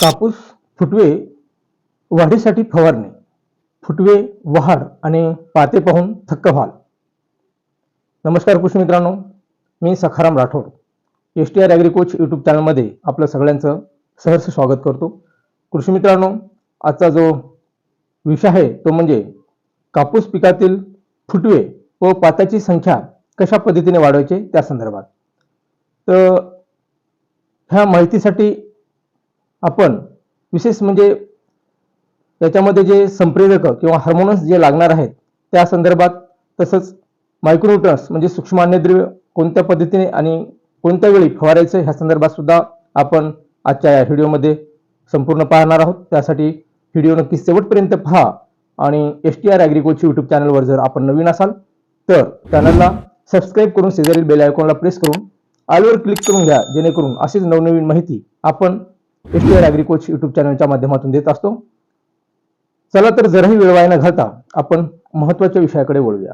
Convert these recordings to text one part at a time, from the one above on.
कापूस फुटवे वाढीसाठी फवारणी फुटवे वाढ आणि पाते पाहून थक्क व्हाल. नमस्कार कृषी मित्रांनो मी Sakharam Rathod. S T R Agri Coach YouTube चॅनलमध्ये आपलं सगळ्यांचं सहर्ष स्वागत करतो. कृषी मित्रांनो आजचा जो विषय आहे तो म्हणजे कापूस पिकातील फुटवे व पात्याची संख्या कशा पद्धतीने वाढवायचे त्या संदर्भात. तर ह्या माहितीसाठी आपण विशेष म्हणजे याच्यामध्ये जे संप्रेरक किंवा हार्मोन्स जे लागणार आहेत त्या संदर्भात तसंच मायक्रोन्युट्रन्स म्हणजे सूक्ष्म अन्नद्रव्य कोणत्या पद्धतीने आणि कोणत्या वेळी फवारायचं ह्या संदर्भात सुद्धा आपण आजच्या या व्हिडिओमध्ये संपूर्ण पाहणार आहोत. त्यासाठी व्हिडिओ नक्की शेवटपर्यंत पहा आणि एस टी आर ॲग्रिकोची यूट्यूब चॅनलवर जर आपण नवीन असाल तर चॅनलला सबस्क्राईब करून शेजारील बेल आयकॉनला प्रेस करून आलवर क्लिक करून घ्या जेणेकरून अशीच नवनवीन माहिती आपण S T R Agri Coach YouTube चॅनलच्या माध्यमातून देत असतो. चला तर जराही वेळवाय न घालता आपण महत्त्वाच्या विषयाकडे वळूया.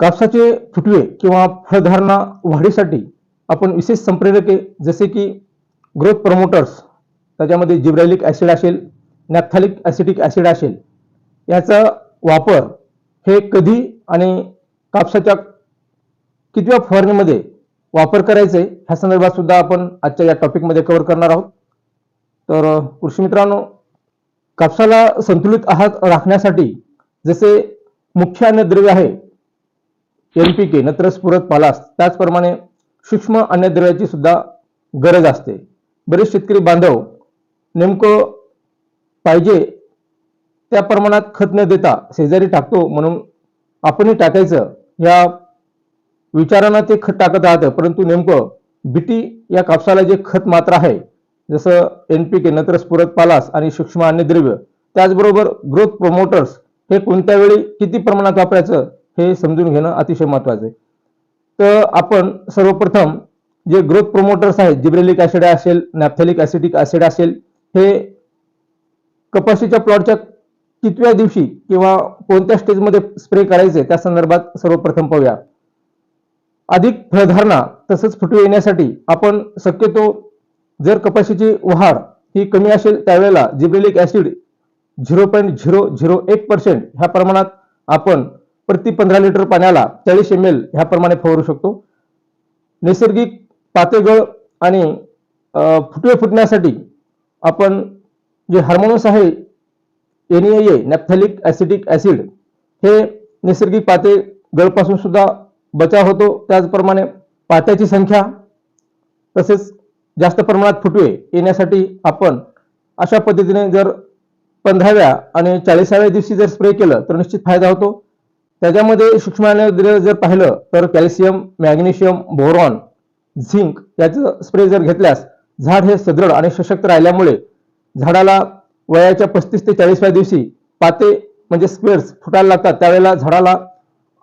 कापसाचे फुटवे किंवा फळधारणा वाढीसाठी आपण विशेष संप्रेरके जसे की ग्रोथ प्रमोटर्स त्याच्यामध्ये जिब्रॅलिक ॲसिड असेल नॅप्थॅलिक ॲसिटिक ॲसिड असेल याचा वापर हे कधी आणि कापसाच्या कितव्या फवारणीमध्ये वापर करायचे ह्या संदर्भात सुद्धा आपण आजच्या या टॉपिकमध्ये कव्हर करणार आहोत. तर कृषी मित्रांनो कापसाला संतुलित आहार राखण्यासाठी जसे मुख्य अन्नद्रव्य आहे एनपीके नत्र स्फुरत पालास त्याचप्रमाणे सूक्ष्म अन्नद्रव्याची सुद्धा गरज असते. बरेच शेतकरी बांधव नेमकं पाहिजे त्या प्रमाणात खत न देता शेजारी टाकतो म्हणून आपणही टाकायचं या विचारानं ते खत टाकत राहतं. परंतु नेमकं बीटी या कापसाला जे खत मात्र आहे जसं एनपीके नत्र स्फुरत पालास आणि सूक्ष्म अन्नद्रव्य त्याचबरोबर ग्रोथ प्रमोटर्स हे कोणत्या वेळी किती प्रमाणात वापरायचं हे समजून घेणं अतिशय महत्वाचं आहे. तर आपण सर्वप्रथम जे ग्रोथ प्रमोटर्स आहेत जिब्रेलिक ॲसिड असेल नॅपथेलिक ऍसिडिक ऍसिड असेल हे कपाशीच्या प्लॉटच्या कितव्या दिवशी किंवा कोणत्या स्टेजमध्ये स्प्रे करायचे त्या संदर्भात सर्वप्रथम पाहूया. अधिक फळधारणा तसंच फुटवे येण्यासाठी आपण शक्यतो जर कपाशीची वाढ ही कमी असेल त्यावेळेला gibberellic acid zero point zero zero एक पर्सेंट ह्या प्रमाणात आपण प्रति पंधरा लिटर पाण्याला चाळीस एम एल ह्या प्रमाणे फवारू शकतो. नैसर्गिक पातेगळ आणि फुटवे फुटण्यासाठी आपण जे हार्मोन्स आहे N A naphthalic acetic acid हे नैसर्गिक पाते गळपासून सुद्धा बचाव होतो. त्याचप्रमाणे पात्याची संख्या तसेच जास्त प्रमाणात फुटवे येण्यासाठी आपण अशा पद्धतीने जर पंधराव्या आणि चाळीसाव्या दिवशी जर स्प्रे केलं तर निश्चित फायदा होतो. त्याच्यामध्ये सूक्ष्म जर पाहिलं तर कॅल्शियम मॅग्नेशियम बोरॉन झिंक याचं स्प्रे जर घेतल्यास झाड हे सदृढ आणि सशक्त राहिल्यामुळे झाडाला वयाच्या पस्तीस ते चाळीसव्या दिवशी पाते म्हणजे स्क्वेअर्स फुटायला लागतात. त्यावेळेला झाडाला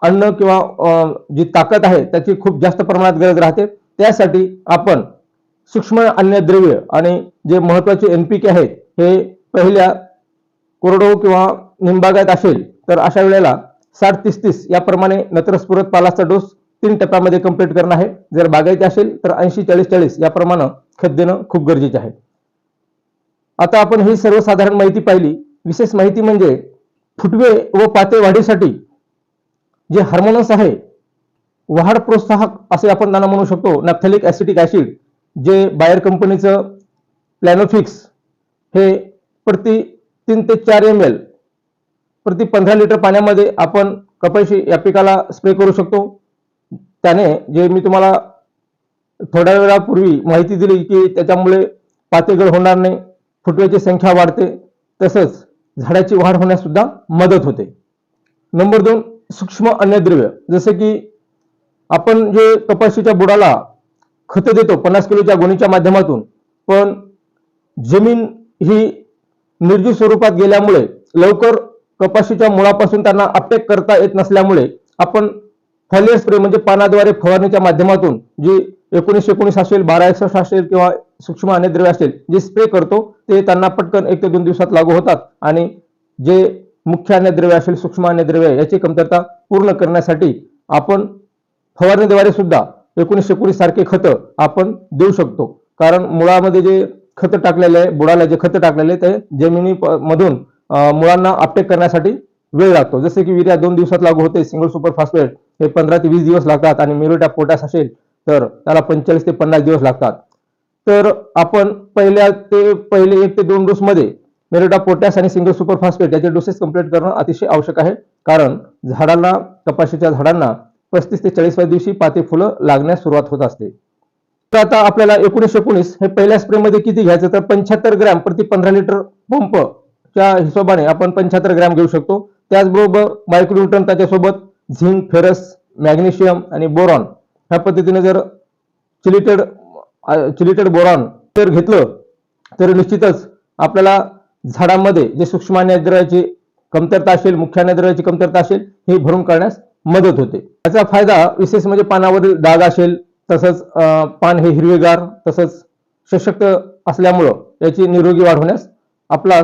अन्न किंवा जी ताकद आहे त्याची खूप जास्त प्रमाणात गरज राहते. त्यासाठी आपण सूक्ष्म अन्नद्रव्य आणि जे महत्त्वाचे एनपीके आहेत हे पहिल्या कोरडो किंवा निंबागायत असेल तर अशा वेळेला साठ तीस तीस याप्रमाणे नत्रस्फुरत पालाचा डोस तीन टप्प्यामध्ये कंप्लीट करणं आहे. जर बागायचे असेल तर ऐंशी चाळीस चाळीस याप्रमाणे खत देणं खूप गरजेचे आहे. आता आपण ही सर्वसाधारण माहिती पाहिली. विशेष माहिती म्हणजे फुटवे व पाते वाढीसाठी जे हार्मोनस आहे वाढ प्रोत्साहक असे आपण त्यांना म्हणू शकतो. नॅप्थॅलिक ऍसिटिक ऍसिड जे बायर कंपनीचं प्लॅनोफिक्स हे प्रति तीन ते चार एम एल प्रति पंधरा लिटर पाण्यामध्ये आपण कपाशी या पिकाला स्प्रे करू शकतो. त्याने जे मी तुम्हाला थोड्या वेळापूर्वी माहिती दिली की त्याच्यामुळे पातेगळ होणार नाही फुटव्याची संख्या वाढते तसंच झाडाची वाढ होण्यास सुद्धा मदत होते. नंबर दोन सूक्ष्म अन्नद्रव्य. जसे की आपण जे कपाशीच्या बुडाला खत देतो पन्नास किलोच्या गोणीच्या माध्यमातून. पण जमीन ही निर्जीव स्वरूपात गेल्यामुळे लवकर कपाशीच्या मुळापासून त्यांना अपटेक करता येत नसल्यामुळे आपण फॉलियर स्प्रे म्हणजे पानाद्वारे फवारणीच्या माध्यमातून जी एकोणीसशे एकोणीस असेल बारा एकसष्ट असेल किंवा सूक्ष्म अन्नद्रव्य असेल जे स्प्रे करतो ते त्यांना पटकन एक ते दोन दिवसात लागू होतात. आणि जे मुख्य अन्नद्रव्य असेल सूक्ष्म अन्नद्रव्य याची कमतरता पूर्ण करण्यासाठी आपण फवारणीद्वारे सुद्धा एकोणीसशे एकोणीस सारखे खतं आपण देऊ शकतो. कारण मुळामध्ये जे खतं टाकलेले आहे बुडाला जे खतं टाकलेले आहे, ते जमिनी मधून मुळांना अपटेक करण्यासाठी वेळ लागतो. जसे की विर्या दोन दिवसात लागू होते सिंगल सुपर फॉस्फेट हे पंधरा ते वीस दिवस लागतात आणि मिरोटा पोटॅश असेल तर त्याला पंचेचाळीस ते पन्नास दिवस लागतात. तर आपण पहिल्या ते पहिले एक ते दोन डोसमध्ये मेरोटा पोटॅश आणि सिंगल सुपर फॉस्फेट याचे डोसेस कंप्लीट करणं अतिशय आवश्यक आहे. कारण झाडाला कपाशीच्या झाडांना पस्तीस ते चाळीसव्या दिवशी पाते फुलं लागण्यास सुरुवात होत असते. तर आता आपल्याला एकोणीसशे एकोणीस हे पहिल्या स्प्रे मध्ये किती घ्यायचं? तर पंच्याहत्तर ग्रॅम प्रति पंधरा लिटर पंप च्या हिशोबाने आपण पंच्याहत्तर ग्रॅम घेऊ शकतो. त्याचबरोबर मायक्रोन्यूटन त्याच्यासोबत झिंक फेरस मॅग्नेशियम आणि बोरॉन ह्या पद्धतीने जर चिलिटेड चिलिटेड बोरॉन जर घेतलं तर निश्चितच आपल्याला झाडामध्ये जे सूक्ष्म अन्नद्रव्याची कमतरता असेल मुख्य अन्नद्रव्याची कमतरता असेल हे भरून काढण्यास मदत होते. याचा फायदा विशेष म्हणजे पानावरील डाग असेल तसंच पान हे हिरवेगार तसंच सशक्त असल्यामुळं याची निरोगी वाढ होण्यास आपला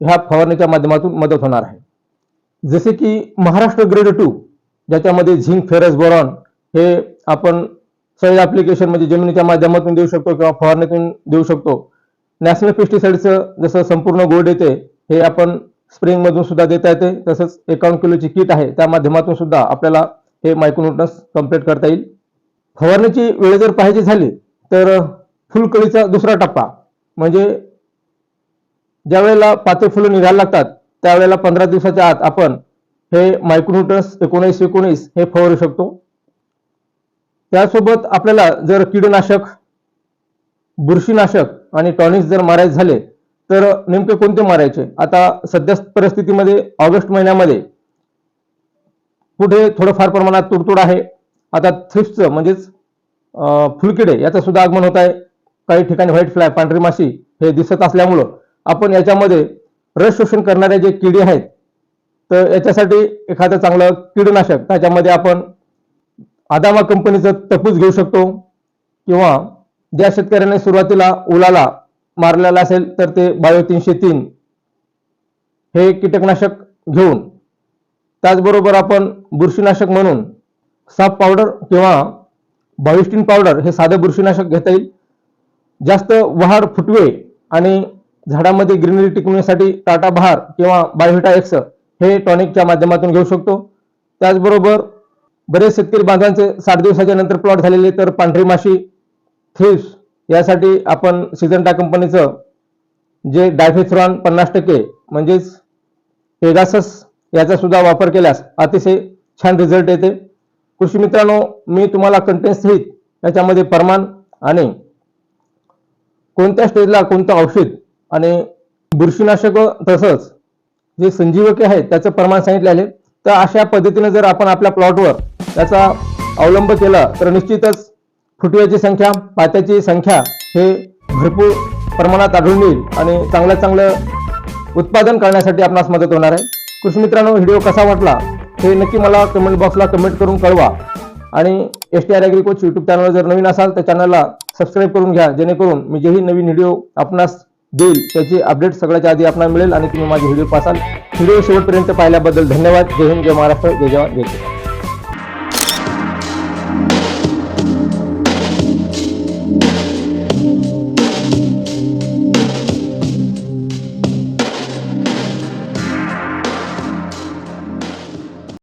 ह्या फवारणीच्या माध्यमातून मदत होणार आहे. जसे की महाराष्ट्र ग्रेड टू ज्याच्यामध्ये झिंक फेरस बोरॉन हे आपण सॉईल ऍप्लिकेशन म्हणजे जमिनीच्या माध्यमातून देऊ शकतो किंवा फवारणीतून देऊ शकतो. नॅशनल पेस्टिसाइडचं जसं संपूर्ण गोड येते हे आपण स्प्रिंग मधून सुद्धा देता येते. तसंच एकावन्न किलोची किट आहे. त्या माध्यमातून सुद्धा आपल्याला हे मायक्रोन्यूटन्स कंप्लीट करता येईल. फवारणीची वेळ जर पाहायची झाली तर फुलकळीचा दुसरा टप्पा. म्हणजे ज्या वेळेला पाते फुलं निघायला लागतात त्यावेळेला पंधरा दिवसाच्या आत आपण हे मायक्रोन्यूटन्स एकोणीस एकोणीस हे फवारू शकतो. त्यासोबत आपल्याला जर कीडनाशक बुरशीनाशक आणि टॉनिक्स जर मारायचे झाले तर नेमके कोणते मारायचे? आता सध्या परिस्थितीमध्ये ऑगस्ट महिन्यामध्ये पुढे थोडंफार प्रमाणात तुडतुड आहे. आता थ्रिप्सचं म्हणजेच फुलकिडे याचं सुद्धा आगमन होत आहे. काही ठिकाणी व्हाईट फ्लाय पांढरी माशी हे दिसत असल्यामुळं आपण याच्यामध्ये रस शोषण करणारे जे किडे आहेत तर याच्यासाठी एखादं चांगलं कीडनाशक त्याच्यामध्ये आपण आदामा कंपनीचं तपूस घेऊ शकतो. किंवा ज्या शेतकऱ्याने सुरुवातीला उलाला मारलेला असेल तर ते बायो तीनशे तीन हे कीटकनाशक घेऊन त्याचबरोबर आपण बुरशीनाशक म्हणून साप पावडर किंवा बायोस्टीन पावडर हे साधं बुरशीनाशक घेता येईल. जास्त वहाड फुटवे आणि झाडामध्ये ग्रीनरी टिकवण्यासाठी टाटा बहार किंवा बायोहिटा एक्स हे टॉनिकच्या माध्यमातून घेऊ शकतो. त्याचबरोबर बरेच शेतकरी बांधवांचे साठ दिवसाच्या नंतर प्लॉट झालेले तर पांढरी माशी थ्रिप्स यासाठी आपण सिजंटा कंपनीचं जे डायफेथ्रॉन पन्नास टक्के म्हणजेच पेगासस याचा सुद्धा वापर केल्यास अतिशय छान रिझल्ट येते. कृषी मित्रांनो मी तुम्हाला कंटेंट सहित याच्यामध्ये प्रमाण आणि कोणत्या स्टेजला कोणतं औषध आणि बुरशीनाशक तसंच जे संजीवके आहेत त्याचं प्रमाण सांगितले आहे. तर अशा पद्धतीने जर आपण आपल्या प्लॉटवर त्याचा अवलंब केला तर निश्चितच फुटव्याची संख्या पात्याची संख्या हे भरपूर प्रमाणात आढळून येईल आणि चांगलं चांगलं उत्पादन करण्यासाठी आपणास मदत होणार आहे. कृषी मित्रांनो व्हिडिओ कसा वाटला हे नक्की मला कमेंट बॉक्सला कमेंट करून कळवा. आणि S T R Agri Coach YouTube channel जर नवीन असाल तर चॅनलला सबस्क्राईब करून घ्या जेणेकरून मी जेही नवीन व्हिडिओ आपणास देईल त्याची अपडेट सगळ्याच्या आधी आपल्याला मिळेल आणि तुम्ही माझे व्हिडिओ पासाल. व्हिडिओ शेवटपर्यंत पाहिल्याबद्दल धन्यवाद. जय हिंद जय महाराष्ट्र जय जवान जय